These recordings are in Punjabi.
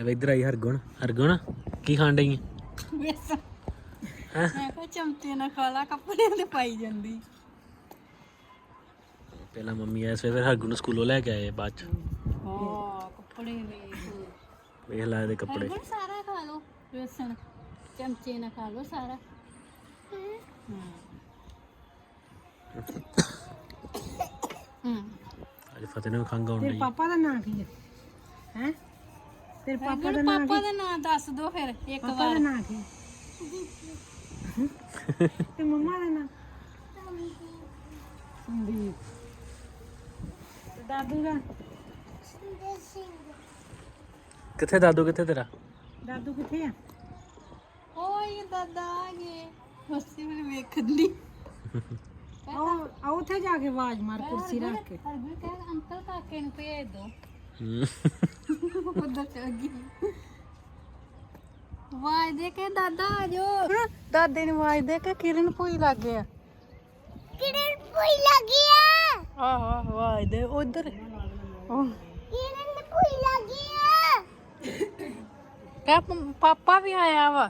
ਐ ਇੱਧਰ ਆਈ ਹਰਗੁਣ ਹਰਗੁਣ ਕੀ ਖਾਣ ਡਈ ਹੈ ਵੇਸਣ ਹੈਂ? ਮੈਂ ਕਿਹਾ ਚਮਚੇ ਨਾਲ ਖਾ ਲਾ ਕੱਪੜਿਆਂ ਤੇ ਪਾਈ ਜਾਂਦੀ ਪਹਿਲਾਂ ਮੰਮੀ ਐ ਸਵੇਰ ਹਰਗੁਣ ਨੂੰ ਸਕੂਲੋਂ ਲੈ ਕੇ ਆਏ ਬਾਅਦ ਚ ਹਾਂ ਕੱਪੜੇ ਵੇਖ ਵੇਖ ਲੈ ਇਹਦੇ ਕੱਪੜੇ ਹਰਗੁਣ ਸਾਰਾ ਖਾ ਲੋ ਵੇਸਣ ਚਮਚੇ ਨਾਲ ਖਾ ਲੋ ਸਾਰਾ ਹੂੰ ਅੱਜ ਫਤਿਹ ਨੂੰ ਖੰਗ ਆਉਣ ਤੇਰੇ ਡਈ ਪਾਪਾ ਦਾ ਨਾਂ ਕੀ ਹੈ ਹੈ ਤੇਰੇ ਪਾਪਾ ਦਾ ਨਾਂ ਪਾਪਾ ਦਾ ਨਾਂ ਦੱਸ ਦੋ ਫਿਰ ਇੱਕ ਪਾਪਾ ਦਾ ਵਾਰ। ਨਾਂ ਕੀ? ਤੇ ਮੰਮਾ ਦਾ ਨਾਂ? ਸੰਦੀਪ। ਤੇ ਦਾਦੂ ਦਾ? ਕਿੱਥੇ ਦਾਦੂ ਕਿੱਥੇ ਤੇਰਾ? ਦਾਦੂ ਕਿੱਥੇ ਆ? ਓਏ ਦਾਦਾ ਆ ਗਏ। ਮਸਤੀ ਮੈਨੂੰ ਵੇਖਣ ਦੀ। ਉਹ ਆ ਉੱਥੇ ਜਾ ਕੇ ਆਵਾਜ਼ ਮਾਰ ਕੁਰਸੀ ਰੱਖ ਕੇ। ਕਹਿ ਅੰਕਲ ਕਾਕੇ ਨੂੰ ਭੇਜ ਦੋ। ਹੂੰ। ਉਧਰ ਚਲ ਗਈ। ਆਵਾਜ਼ ਦੇ ਕੇ ਦਾਦਾ ਆ ਜਾਓ। ਦਾਦੇ ਨੂੰ ਆਵਾਜ਼ ਦੇ ਕੇ ਕਿਰਨ ਭੂਈ ਲੱਗ ਗਿਆ। ਕਿਰਨ ਭੂਈ ਲੱਗ ਗਿਆ। ਆਹ ਆਹ ਆਵਾਜ਼ ਦੇ ਉਧਰ। ਕਿਰਨ ਭੂਈ ਲੱਗ ਗਿਆ। ਕਹ ਪਾਪਾ ਵੀ ਆਇਆ ਵਾ।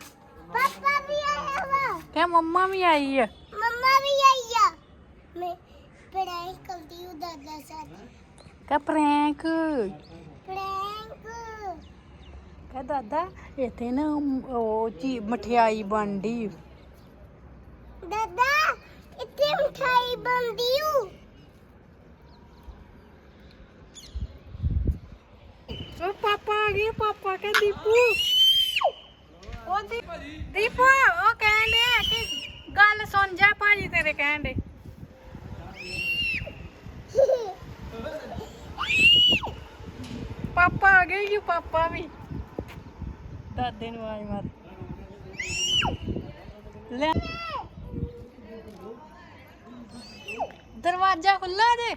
ਪਾਪਾ ਵੀ ਆਇਆ ਵਾ। ਕਹ ਮੰਮਾ ਵੀ ਆਈ ਆ। ਮੰਮਾ ਵੀ ਆਈ ਆ। ਮੈਂ ਪੜਾਈ ਕਰਦੀ ਹੂੰ ਦਾਦਾ ਸਾਥ ਕਹ ਪ੍ਰੈਂਕ ਪ੍ਰੈਂਕ ਕਹ ਦਾਦਾ ਇੱਥੇ ਨਾ ਉਹ ਚੀ ਮਠਿਆਈ ਬਣਦੀ। ਦਾਦਾ ਇੱਥੇ ਮਿਠਾਈ ਬਣਦੀ ਹੂੰ ਉਹ ਪਾਪਾ ਆ ਗਏ ਪਾਪਾ ਕਹ ਦੀਪੂ। ਉਹ ਦੀ- ਦੀਪੂ ਉਹ ਕਹਿੰਦੇ ਆ ਕਿ ਗੱਲ ਸੁਣ ਜਾ ਭਾਜੀ ਤੇਰੇ ਕਹਿੰਦੇ ਪਾਪਾ ਆ ਗਏ ਜੀ ਪਾਪਾ ਵੀ। ਦਾਦੇ ਨੂੰ ਆਈ ਮਾਰ। ਲੈ। ਦਰਵਾਜ਼ਾ ਖੁੱਲਾ ਜੇ।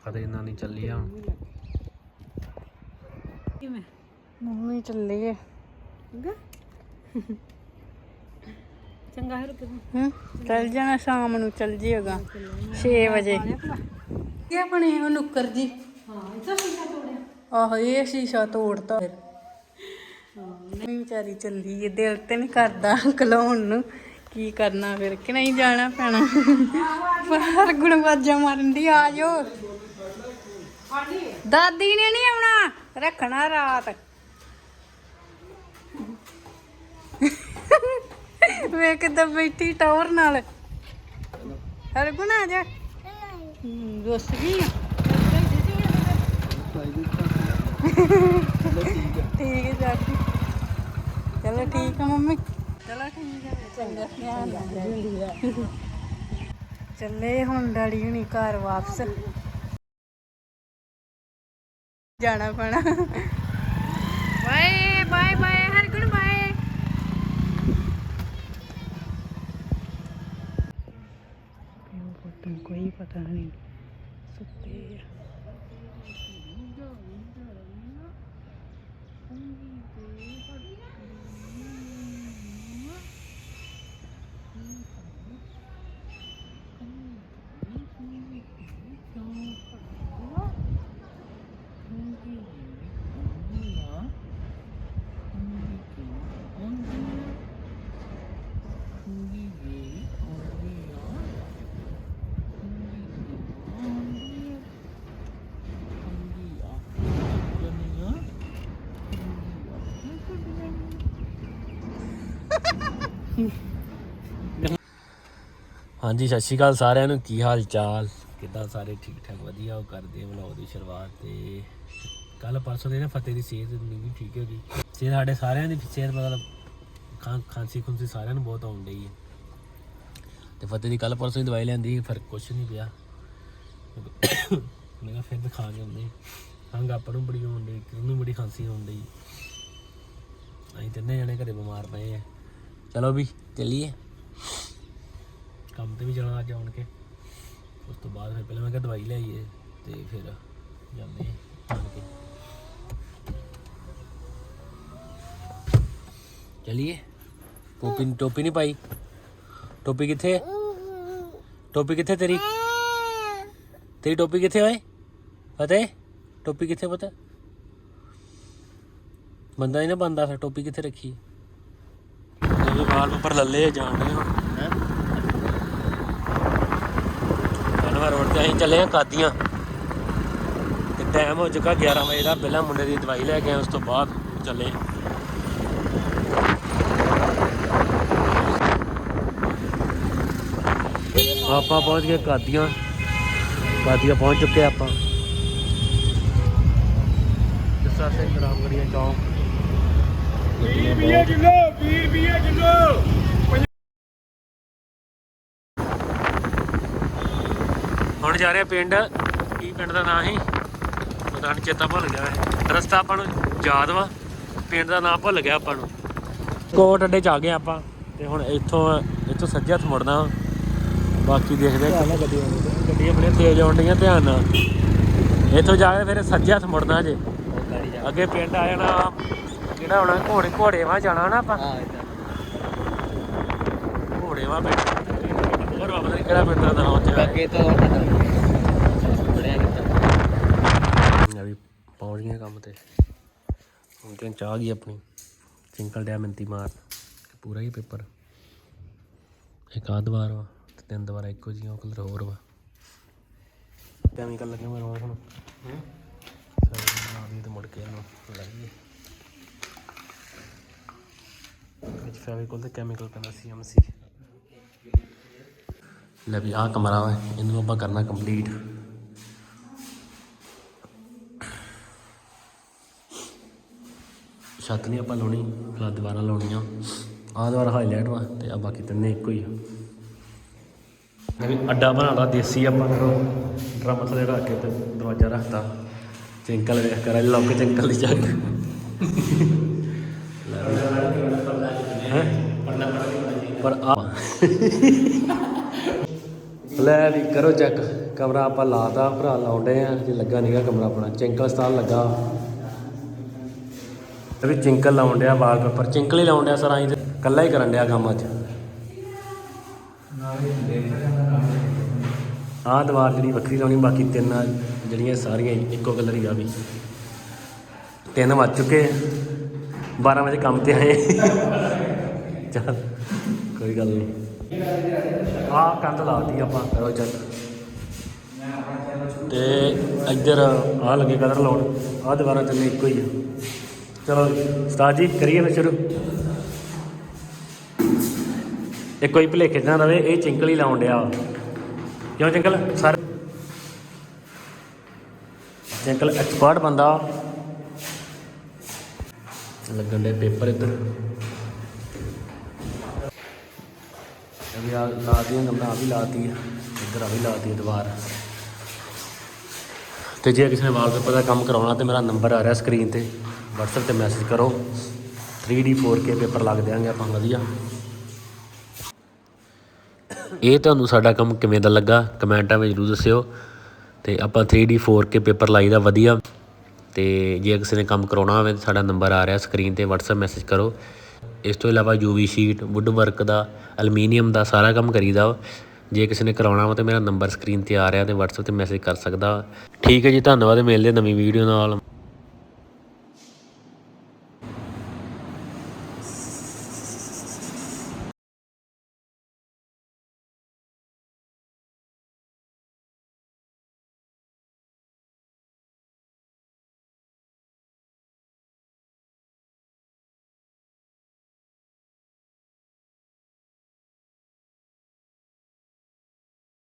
ਫਤਿਹ ਨਾਲ ਨਹੀਂ ਚੱਲੀ ਆ ਹੁਣ ਕਿਵੇਂ? ਮੰਮੀ ਚੱਲੀ ਏ। ਚੰਗਾ ਚੰਗਾ ਹੈ ਰੁਕ ਹੂੰ ਚੱਲ ਜਾਣਾ ਸ਼ਾਮ ਨੂੰ ਚੱਲ ਜੀਗਾ 6 ਵਜੇ। ਕੀ ਬਣੇ ਉਹ ਨੁੱਕਰ ਜੀ। ਹਾਂ ਇੱਥੇ ਸ਼ੀਸ਼ਾ ਤੋੜਿਆ। ਆਹੋ ਇਹ ਸ਼ੀਸ਼ਾ ਤੋੜਤਾ ਫਿਰ। ਮੰਮੀ ਵਿਚਾਰੀ ਚੱਲੀ ਏ ਦਿਲ ਤੇ ਨਹੀਂ ਕਰਦਾ ਕਲਾਉਣ ਨੂੰ। ਕੀ ਕਰਨਾ ਫਿਰ ਕਿ ਨਹੀਂ ਜਾਣਾ ਪੈਣਾ? ਬਾਹਰ ਗੁਣਵਾਜਾ ਮਾਰਨ ਦੀ ਆ ਜਾਓ। ਦਾਦੀ ਨੇ ਨਹੀਂ ਆਉਣਾ ਰੱਖਣਾ ਰਾਤ। ਵੇ ਕਿੱਦਾਂ ਬੈਠੀ ਟਾਵਰ ਨਾਲ। ਹਰ ਗੁਣਾ ਜਾ। ਰੁੱਸ ਗਈ ਆ ਠੀਕ ਹੈ ਚਾਚੀ ਚਲੋ ਠੀਕ ਆ ਮੰਮੀ। ਚਲੋ ਠੀਕ ਹੈ ਚੰਗਾ, ਧਿਆਨ ਰੱਖਿਓ। ਚੱਲੇ ਹੁਣ ਡੈਡੀ ਹੁਣੀ ਘਰ ਵਾਪਸ। ਜਾਣਾ ਪੈਣਾ। Bye bye bye. ਪਤਾ ਨਹੀਂ। ਸੁੱਤੇ ਆ। ਹਾਂਜੀ, ਸਤਿ ਸ਼੍ਰੀ ਅਕਾਲ ਸਾਰਿਆਂ ਨੂੰ। ਕੀ ਹਾਲ ਚਾਲ? ਕਿੱਦਾਂ ਸਾਰੇ ਠੀਕ ਠਾਕ? ਵਧੀਆ, ਉਹ ਕਰਦੇ ਆ ਦੀ ਸ਼ੁਰੂਆਤ ਤੇ ਕੱਲ ਪਰਸੋਂ ਦੇ ਨਾ ਫਤਿਹ ਦੀ ਸਿਹਤ ਨਹੀਂ ਵੀ ਠੀਕ ਹੋ ਗਈ ਸਿਹਤ ਸਾਡੇ ਸਾਰਿਆਂ ਦੀ ਸਿਹਤ ਮਤਲਬ ਖਾਂ, ਖਾਂਸੀ ਖੁੰਸੀ ਸਾਰਿਆਂ ਨੂੰ ਬਹੁਤ ਆਉਣ ਡਈ ਹੈ ਤੇ ਫਤਿਹ ਦੀ ਕੱਲ ਪਰਸੋਂ ਦੀ ਦਵਾਈ ਲੈਂਦੀ ਫਿਰ ਕੁਛ ਨਹੀਂ ਪਿਆ। ਮੈਂ ਕਿਹਾ ਫਿਰ ਦਿਖਾ ਕੇ ਆਉਂਦੇ ਖੰਗ ਆਪਾਂ ਨੂੰ ਬੜੀ ਹੋਣ ਡਈ ਕਿਨੂੰ ਬੜੀ ਖਾਂਸੀ ਆਉਣ ਡਈ। ਅਸੀਂ ਤਿੰਨੇ ਜਣੇ ਘਰੇ ਬਿਮਾਰ ਪਏ ਆ। ਚਲੋ ਵੀ, ਚੱਲੀਏ। ਕੰਮ ਤੇ ਵੀ ਜਾਣਾ ਅੱਜ ਆਉਣ ਕੇ। ਉਸ ਤੋਂ ਬਾਅਦ ਫਿਰ ਪਹਿਲਾਂ ਮੈਂ ਕਿਹਾ ਦਵਾਈ ਲਿਆਈਏ ਤੇ ਫਿਰ ਜਾਂਦੇ ਹਾਂ ਆਣ ਕੇ। ਚਲਿਏ? ਟੋਪੀ ਟੋਪੀ ਨਹੀਂ ਪਾਈ? ਟੋਪੀ ਕਿੱਥੇ? ਟੋਪੀ ਕਿੱਥੇ ਤੇਰੀ? ਤੇਰੀ ਟੋਪੀ ਕਿੱਥੇ ਓਏ? ਫਤਿਹ ਟੋਪੀ ਕਿੱਥੇ ਪਤਾ? ਬੰਦਾ ਹੀ ਨਾ ਬੰਦਾ ਫਿਰ ਟੋਪੀ ਕਿੱਥੇ ਰੱਖੀ? ਇਹ ਵਾਲ ਉੱਪਰ ਲੱਲੇ ਜਾਣ ਰਹੇ ਹੁਣ। ਹੈ? ਕਨਵਰ ਰੋਡ ਤੇ ਅਸੀਂ ਚੱਲੇ ਆ ਕਾਦੀਆਂ। ਤੇ ਟਾਈਮ ਹੋ ਚੁੱਕਾ 11 ਵਜੇ ਦਾ, ਪਹਿਲਾਂ ਮੁੰਡੇ ਦੀ ਦਵਾਈ ਲੈ ਕੇ ਆਏ, ਉਸ ਤੋਂ ਬਾਅਦ ਚੱਲੇ ਆਪਾਂ ਪਹੁੰਚ ਗਏ ਕਾਦੀਆਂ। ਕਾਦੀਆਂ ਪਹੁੰਚ ਚੁੱਕੇ ਆਪਾਂ। ਜੱਸਾ ਸਿੰਘ ਰਾਮਗੜੀਆ ਚੌਂਕ। ਗੱਡੀਆਂ ਬਹੁਤ- ਹੁਣ ਜਾ ਰਹੇ ਪਿੰਡ ਕੀ ਪਿੰਡ ਦਾ ਨਾਂ ਸੀ? ਪਤਾ ਨਹੀਂ ਚੇਤਾ ਭੁੱਲ ਗਿਆ ਹੈ ਰਸਤਾ ਆਪਾਂ ਨੂੰ ਯਾਦ ਵਾ ਪਿੰਡ ਦਾ ਨਾਂ ਭੁੱਲ ਗਿਆ ਆਪਾਂ ਨੂੰ। ਕੋਟ ਅੱਡੇ ਚ ਆ ਗਏ ਆਪਾਂ ਤੇ ਹੁਣ ਇੱਥੋਂ ਇੱਥੋਂ ਸੱਜੇ ਹੱਥ ਮੁੜਨਾ। ਬਾਕੀ ਦੇਖਦੇ ਆ ਗੱਡੀਆਂ ਗੱਡੀਆਂ ਬੜੀਆਂ ਤੇਜ਼ ਆਉਂਦੀਆਂ ਧਿਆਨ ਨਾਲ। ਇੱਥੋਂ ਜਾ ਕੇ ਫਿਰ ਸੱਜੇ ਹੱਥ ਮੁੜਨਾ ਜੇ। ਅੱਗੇ ਪਿੰਡ ਆ ਜਾਣਾ ਕਿਹੜਾ ਹੋਣਾ ਘੋੜੇ ਘੋੜੇ ਵਾ ਜਾਣਾ ਨਾ ਆਪਾਂ। ਘੋੜੇ ਵਾ ਪਿੰਡ। ਹੋਰ ਪਤਾ ਨਹੀਂ ਕਿਹੜਾ ਪਿੰਡ ਦਾ ਨਾਮ ਉੱਥੇ ਅੱਗੇ ਤੋਂ ਵੀ ਪਹੁੰਚ ਗਏ ਕੰਮ ਤੇ। ਹੁਣ ਤੇ ਚਾਹ ਗਈ ਆਪਣੀ। ਸਿੰਕਲ ਡਿਆ ਮਿੰਤੀ ਮਾਰ। ਪੂਰਾ ਹੀ ਪੇਪਰ। ਇੱਕ ਆਧ ਵਾਰ ਵਾ ਤੇ ਤਿੰਨ ਦੁਬਾਰਾ ਇੱਕੋ ਜਿਹਾ ਕਲਰ ਹੋਰ ਵਾ। ਕੈਮੀਕਲ ਲੱਗੇ ਮਰਵਾ ਹੁਣ? ਹੂੰ? ਸਾਰੇ ਨਾਲ ਦੀ ਤੇ ਮੁੜ ਕੇ ਇਹਨੂੰ ਲਾਈਏ। ਵਿੱਚ ਫੈਵੀਕੋਲ ਤੇ ਕੈਮੀਕਲ ਪੈਂਦਾ ਸੀਐਮਸੀ ਲੈ ਵੀ ਆਹ ਕਮਰਾ ਵਾ ਇਹਨੂੰ ਆਪਾਂ ਕਰਨਾ ਕੰਪਲੀਟ ਛੱਤ ਨਹੀਂ ਆਪਾਂ ਲਾਉਣੀ ਫਿਰ ਦੁਬਾਰਾ ਲਾਉਣੀ ਆ ਆਹ ਦੁਬਾਰਾ ਹਾਈਲਾਈਟ ਵਾ ਤੇ ਆ ਬਾਕੀ ਤਿੰਨੇ ਇੱਕੋ ਹੀ ਆ। ਵੀ ਅੱਡਾ ਬਣਾਉਣਾ ਦੇਸੀ ਆਪਾਂ ਕਰੋ ਡਰਮ ਥੱਲੇ ਰੱਖ ਕੇ ਤੇ ਦਰਵਾਜ਼ਾ ਰੱਖਤਾ। ਚਿੰਕਲ ਵੇਖ ਕਰ ਲੋਕ ਚਿੰਕਲ ਦੀ ਚੱਕ? ਪਰ ਆ ਲੈ ਵੀ ਕਰੋ ਚੈੱਕ ਕਮਰਾ ਆਪਾਂ ਲਾਤਾ ਭਰਾ ਲਾਉਂਦੇ ਆ। ਜੇ ਲੱਗਾ ਨਹੀਂਗਾ ਕਮਰਾ ਆਪਣਾ। ਚਿੰਕਲ ਸਥਾਨ ਲੱਗਾ। ਤੇ ਵੀ ਚਿੰਕਲ ਲਾਉਣ ਡਿਆ ਵਾਲ ਪੇਪਰ ਚਿੰਕਲ ਹੀ ਲਾਉਣ ਡਿਆ ਸਰ ਆਈ ਕੱਲਾ ਹੀ ਕਰਨ ਡਿਆ ਕੰਮ ਅੱਜ। ਆਹ ਦੀਵਾਰ ਜਿਹੜੀ ਵੱਖਰੀ ਲਾਉਣੀ, ਬਾਕੀ ਤਿੰਨ ਜਿਹੜੀਆਂ ਸਾਰੀਆਂ ਇੱਕੋ ਕਲਰ ਹੀ ਆ ਵੀ। ਤਿੰਨ ਵੱਜ ਚੁੱਕੇ ਆ। 12 ਵਜੇ ਕੰਮ ਤੇ ਆਏ। ਚੱਲ, ਕੋਈ ਗੱਲ ਨਹੀਂ ਆਹ ਕੰਧ ਲਾਤੀ ਆਪਾਂ। ਚੱਕ। ਤੇ ਇੱਧਰ ਆਹ ਲੱਗੇ ਕਲਰ ਲਾਉਣ ਆਹ ਦੀਵਾਰਾਂ ਤਿੰਨੇ ਇੱਕੋ ਹੀ ਆ। ਚਲੋ ਉਸਤਾਦ ਜੀ ਕਰੀਏ ਫਿਰ ਸ਼ੁਰੂ। ਇਹ ਕੋਈ ਭੁਲੇਖੇ ਨਾ ਰਵੇ ਇਹ ਚਿੰਕਲ ਹੀ ਲਾਉਣ ਡਿਆ। ਕਿਉਂ ਚਿੰਕਲ? ਸਰ ਚਿੰਕਲ ਐਕਸਪਰਟ ਬੰਦਾ। ਲੱਗਣ ਦੇ ਪੇਪਰ ਇੱਧਰ। ਅਭੀ ਆ ਲਾਤੀਆਂ ਨੰਬਰ ਵੀ ਲਾਤੀ ਹੈ ਇੱਧਰ ਆ ਵੀ ਲਾਤੀ ਹੈ ਦੀਵਾਰ ਤੇ ਜੇ ਕਿਸੇ ਨੇ ਵਾਲਪੇਪਰ ਦਾ ਕੰਮ ਕਰਾਉਣਾ ਤੇ ਮੇਰਾ ਨੰਬਰ ਆ ਰਿਹਾ ਸਕਰੀਨ ਤੇ, WhatsApp ਤੇ ਮੈਸੇਜ ਕਰੋ। 3D 4K ਪੇਪਰ ਲੱਗ ਦਿਆਂਗੇ ਆਪਾਂ, ਵਧੀਆ। ਇਹ ਤੁਹਾਨੂੰ ਸਾਡਾ ਕੰਮ ਕਿਵੇਂ ਦਾ ਲੱਗਾ, ਕਮੈਂਟਾਂ ਵਿੱਚ ਜ਼ਰੂਰ ਦੱਸਿਓ। ਤੇ ਆਪਾਂ 3D 4K ਪੇਪਰ ਲਾਈਦਾ ਵਧੀਆ। ਤੇ ਜੇ ਕਿਸੇ ਨੇ ਕੰਮ ਕਰਾਉਣਾ ਹੋਵੇ ਤਾਂ ਸਾਡਾ ਨੰਬਰ ਆ ਰਿਹਾ ਸਕਰੀਨ ਤੇ, WhatsApp ਮੈਸੇਜ ਕਰੋ। ਇਸ ਤੋਂ ਇਲਾਵਾ UV ਸ਼ੀਟ ਵੁੱਡ ਵਰਕ ਦਾ ਅਲਮੀਨੀਅਮ ਦਾ ਸਾਰਾ ਕੰਮ ਕਰੀਦਾ ਵਾ। ਜੇ ਕਿਸੇ ਨੇ ਕਰਾਉਣਾ ਵਾ ਤਾਂ ਮੇਰਾ ਨੰਬਰ ਸਕਰੀਨ ਤੇ ਆ ਰਿਹਾ ਅਤੇ ਵਟਸਐਪ ਤੇ ਮੈਸੇਜ ਕਰ ਸਕਦਾ ਠੀਕ ਹੈ ਜੀ, ਧੰਨਵਾਦ, ਮਿਲਦੇ ਨਵੀਂ ਵੀਡੀਓ ਨਾਲ